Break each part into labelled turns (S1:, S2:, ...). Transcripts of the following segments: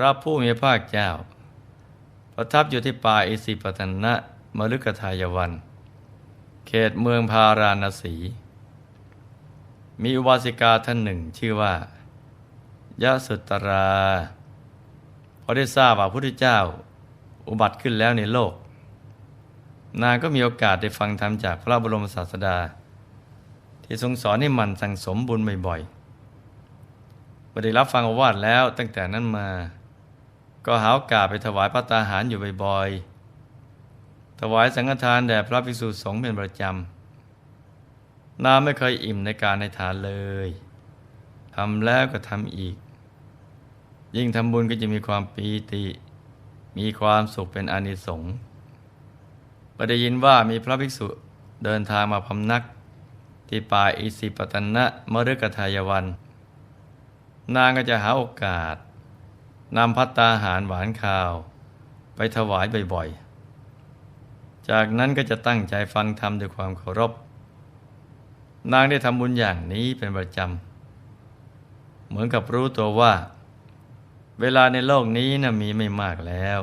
S1: พระผู้มีภาคเจ้า ประทับอยู่ที่ป่าอิสิปตนะมฤคทายวัน เขตเมืองพาราณสี มีอุบาสิกาท่านหนึ่งชื่อว่ายะสุตราพอได้ทราบว่าพระพุทธเจ้าอุบัติขึ้นแล้วในโลก นางก็มีโอกาสได้ฟังธรรมจากพระบรมศาสดา ที่ทรงสอนให้มันสั่งสมบุญบ่อยๆพอได้รับฟังอวาทแล้วตั้งแต่นั้นมา ก็หาโอกาสไปถวายพระตาหารอยู่บ่อยๆ ถวายสังฆทานแด่พระภิกษุสงฆ์เป็นประจำนางไม่เคยอิ่มในการในทานเลยทำแล้วก็ทำอีก ยิ่งทำบุญก็จะมีความปีติ มีความสุขเป็นอนิสงส์พอได้ยินว่ามีพระภิกษุเดินทางมาพำนัก ที่ป่าอิสิปตนะมฤกทายวัน นางก็จะหาโอกาส นำพัตตาหารหวานข้าว ไปถวายบ่อยๆ จากนั้นก็จะตั้งใจฟังธรรมด้วยความเคารพ นางได้ทำบุญอย่างนี้เป็นประจำ เหมือนกับรู้ตัวว่า เวลาในโลกนี้นะมีไม่มากแล้ว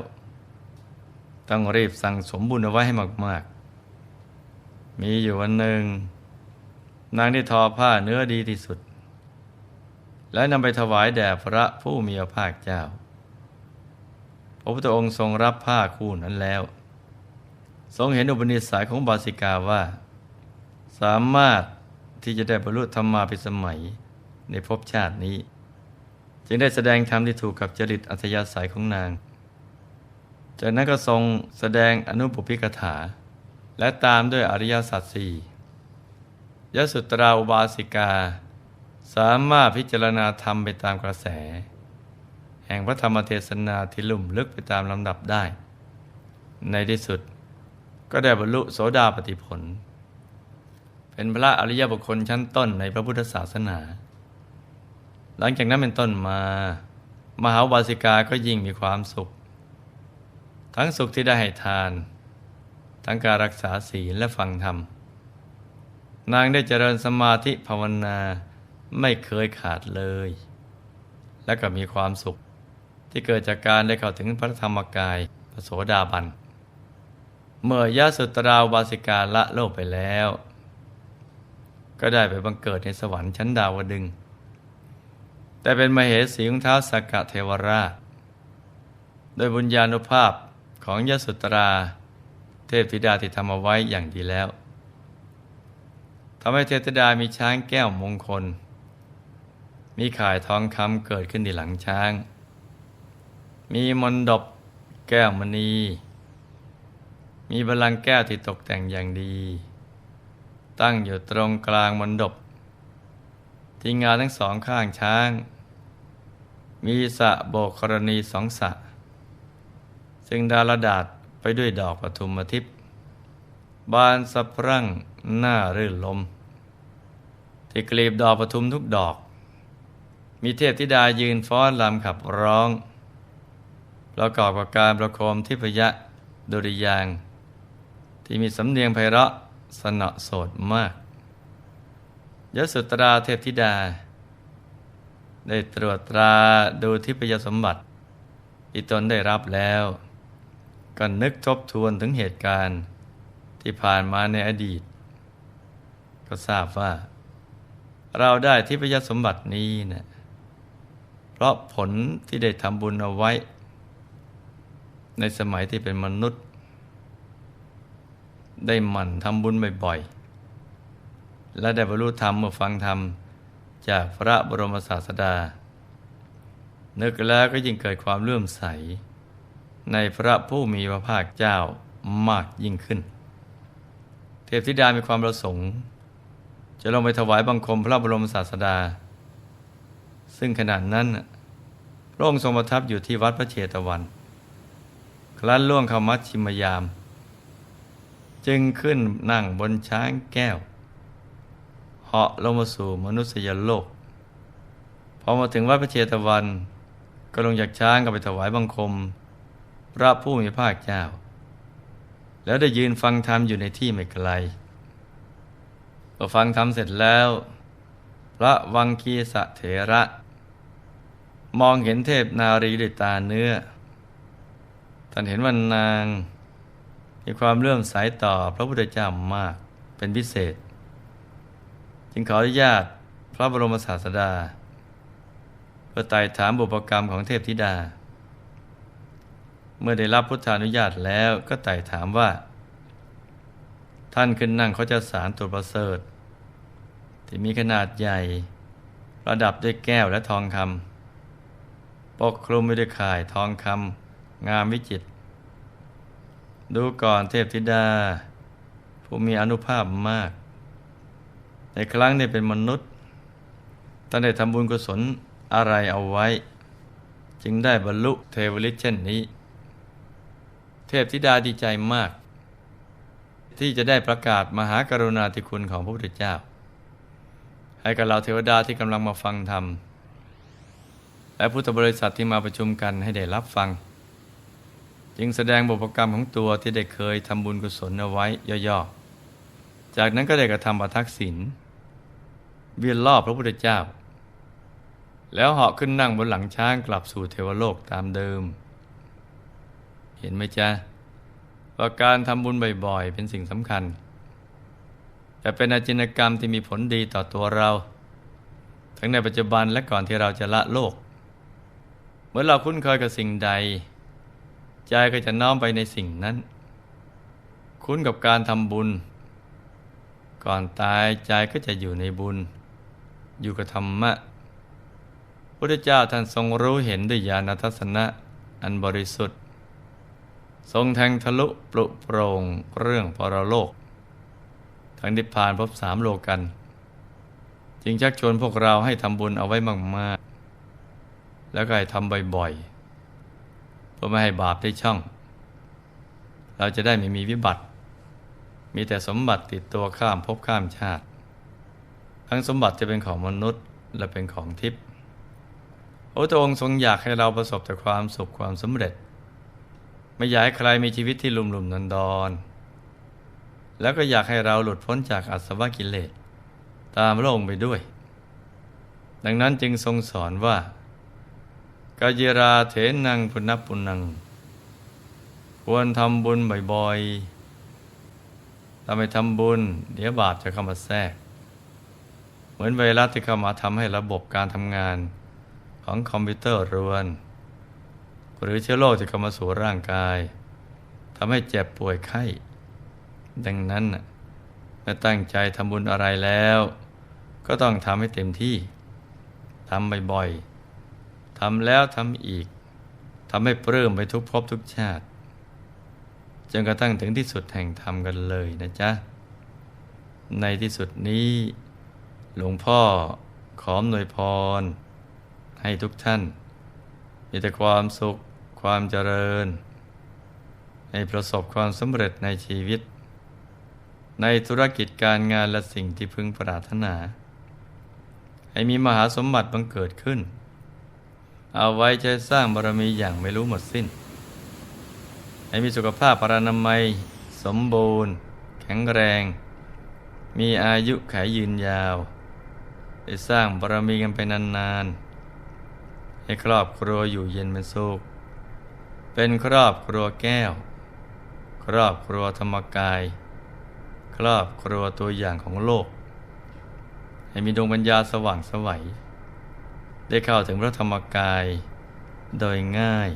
S1: ต้องรีบสั่งสมบุญเอาไว้ให้มากๆ มีอยู่วันหนึ่ง นางได้ทอผ้าเนื้อดีที่สุด และนำไปถวายแด่พระผู้มีพระภาคเจ้า พระพุทธองค์ทรงรับผ้าคู่นั้นแล้ว ทรงเห็นอุปนิสัยของบาสิกาว่า สามารถที่จะได้บรรลุธรรมาภิสมัยในภพชาตินี้ จึงได้แสดงธรรมที่ถูกกับจริตอัธยาศัยของนาง จากนั้นก็ทรงแสดงอนุปปิกถา และตามด้วยอริยสัจสี่ยสุตราอุบาสิกา สามารถพิจารณาธรรมไปตามกระแส แห่งพระธรรมเทศนาที่ลุ่มลึกไปตามลำดับได้ ในที่สุดก็ได้บรรลุโสดาปติผล เป็นพระอริยบุคคลชั้นต้นในพระพุทธศาสนา หลังจากนั้นเป็นต้นมา มหาวาสิกาก็ยิ่งมีความสุข ทั้งสุขที่ได้ให้ทาน ทั้งการรักษาศีลและฟังธรรม นางได้เจริญสมาธิภาวนา ไม่เคยขาดเลย และก็มีความสุข ที่เกิดจากการได้เข้าถึงพระธรรมกายพระโสดาบัน เมื่อยาสุตราวาสิกาละโลกไปแล้ว ก็ได้ไปบังเกิดในสวรรค์ชั้นดาวดึง แต่เป็นมเหสีของเท้าสกกะเทวราช โดยบุญญาณุภาพของยสุตราเทพธิดาที่ทำเอาไว้อย่างดีแล้วทำให้เทพธิดามีช้างแก้วมงคล มีข่ายทองคำเกิดขึ้นในหลังช้าง มีมนดบแก้วมณี มีบาลังแก้วที่ตกแต่งอย่างดี ตั้งอยู่ตรงกลางมนดบที่งาทั้งสองข้างช้าง มีสะโบกกรณีสองสะ ซึ่งดารดาษไปด้วยดอกปทุมทิพย์บานสะพรั่งหน้ารื่นลม ที่กลีบดอกปทุมทุกดอก มีเทพธิดายืนฟ้อนลำขับร้องประกอบกับการประโคมทิพยะดุริยาง ที่มีสำเนียงไพเราะสนอโสดมากยสุตราเทพธิดา ได้ตรวจตราดูทิพยสมบัติที่ตนได้รับแล้วก็นึกทบทวนถึงเหตุการณ์ที่ผ่านมาในอดีต ก็ทราบว่า เราได้ทิพยสมบัตินี้นะ เพราะผลที่ได้ทำบุญเอาไว้ ในสมัยที่เป็นมนุษย์ ได้หมั่นทำบุญบ่อยๆ และได้บรรลุธรรมเมื่อฟังธรรมจากพระบรมศาสดา นึกแล้วก็ยิ่งเกิดความเลื่อมใส ในพระผู้มีพระภาคเจ้ามากยิ่งขึ้น เทพธิดามีความประสงค์ จะลงไปถวายบังคมพระบรมศาสดา ซึ่งขณะนั้นพระองค์ทรงประทับอยู่ที่วัดพระเชตวัน ครั้นล่วงเข้ามัชชิมยาม จึงขึ้นนั่งบนช้างแก้วเหาะลงมาสู่มนุษยโลก พอมาถึงวัดพระเชตวัน ก็ลงจากช้างก็ไปถวายบังคม พระผู้มีภาคเจ้า แล้วได้ยืนฟังธรรมอยู่ในที่ไม่ไกลพอฟังธรรมเสร็จแล้ว พระวังคีสะเถระ มองเห็นเทพนารีด้วยตาเนื้อท่านเห็นว่านาง มีความเลื่อมใสต่อพระพุทธเจ้ามากเป็นพิเศษ จึงขออนุญาตพระบรมศาสดา เพื่อไต่ถามบุพกรรมของเทพธิดา เมื่อได้รับพุทธานุญาตแล้วก็ไต่ถามว่า ท่านขึ้นนั่งเขาจะสารตัวประเสริฐ ที่มีขนาดใหญ่ ประดับด้วยแก้วและทองคำ ปกคลุมไปด้วยข่ายทองคำงามวิจิตรดูก่อนเทพธิดา ผู้มีอนุภาพมาก ในครั้งนี้เป็นมนุษย์ท่านได้ทำบุญกุศลอะไรเอาไว้ จึงได้บรรลุเทวฤทธิ์เช่นนี้ เทพธิดาดีใจมาก ที่จะได้ประกาศมหากรุณาธิคุณของพระพุทธเจ้า ให้กับเราเทวดาที่กำลังมาฟังธรรม และพุทธบริษัทที่มาประชุมกันให้ได้รับฟัง จึงแสดงบุพกรรมของตัวที่ได้เคยทำบุญกุศลเอาไว้ย่อๆ จากนั้นก็ได้กระทำประทักษิณเวียนรอบพระพุทธเจ้า แล้วเหาะขึ้นนั่งบนหลังช้างกลับสู่เทวโลกตามเดิม เห็นไหมจ๊ะว่าการทำบุญบ่อยๆ เป็นสิ่งสำคัญ แต่เป็นอาจินกรรมที่มีผลดีต่อตัวเรา ทั้งในปัจจุบันและก่อนที่เราจะละโลก มื่อเราคุ้นเคยกับสิ่งใด ใจก็จะน้อมไปในสิ่งนั้น คุ้นกับการทำบุญ ก่อนตายใจก็จะอยู่ในบุญ อยู่กับธรรมะพุทธเจ้าท่านทรงรู้เห็นด้วยญาณทัศนะอันบริสุทธิ์ ทรงแทงทะลุปลุโปรงเรื่องปรโลก ทั้งนิพพานพบสามโลกัน จึงชักชวนพวกเราให้ทำบุญเอาไว้มาก แล้วก็ให้ทำบ่อยๆ เพื่อไม่ให้บาปได้ช่อง เราจะได้ไม่มีวิบัติ มีแต่สมบัติติดตัวข้ามภพข้ามชาติ ทั้งสมบัติจะเป็นของมนุษย์และเป็นของทิพย์พระองค์ทรงอยากให้เราประสบแต่ความสุขความสำเร็จ ไม่อยากให้ใครมีชีวิตที่ลุ่มหลุมนอนดอน แล้วก็อยากให้เราหลุดพ้นจากอัศวกิเลส ตามพระองค์ไปด้วย ดังนั้นจึงทรงสอนว่า กายราเถนังพุนับปุนัง ควรทำบุญบ่อยๆถ้าไม่ทำบุญ เดี๋ยวบาปจะเข้ามาแทรก เหมือนไวรัสที่เข้ามาทำให้ระบบการทำงานของคอมพิวเตอร์รวน หรือเชื้อโรคที่เข้ามาสู่ร่างกายทำให้เจ็บป่วยไข้ ดังนั้นเมื่อตั้งใจทำบุญอะไรแล้ว ก็ต้องทำให้เต็มที่ทำบ่อยๆำแล้วทำอีกทำให้เปลื้มไปทุกภพทุกชาติ จนกระทั่งถึงที่สุดแห่งธรรมกันเลยนะจ๊ะ ในที่สุดนี้ หลวงพ่อขอมหน่วยพร ให้ทุกท่าน มีแต่ความสุขความเจริญ ให้ประสบความสำเร็จในชีวิต ในธุรกิจการงานและสิ่งที่พึงปรารถนา ให้มีมหาสมบัติบังเกิดขึ้น เอาไว้ใช้สร้างบารมีอย่างไม่รู้หมดสิ้น ให้มีสุขภาพพรานามัย สมบูรณ์ แข็งแรง มีอายุขายยืนยาว ได้สร้างบารมีกันไปนานๆ ให้ครอบครัวอยู่เย็นเป็นสุข เป็นครอบครัวแก้ว ครอบครัวธรรมกาย ครอบครัวตัวอย่างของโลก ให้มีดวงปัญญาสว่างสวัย ได้เข้าถึงพระธรรมกาย โดยง่าย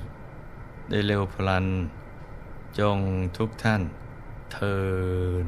S1: ได้เร็วพลัน จงทุกท่านเทิน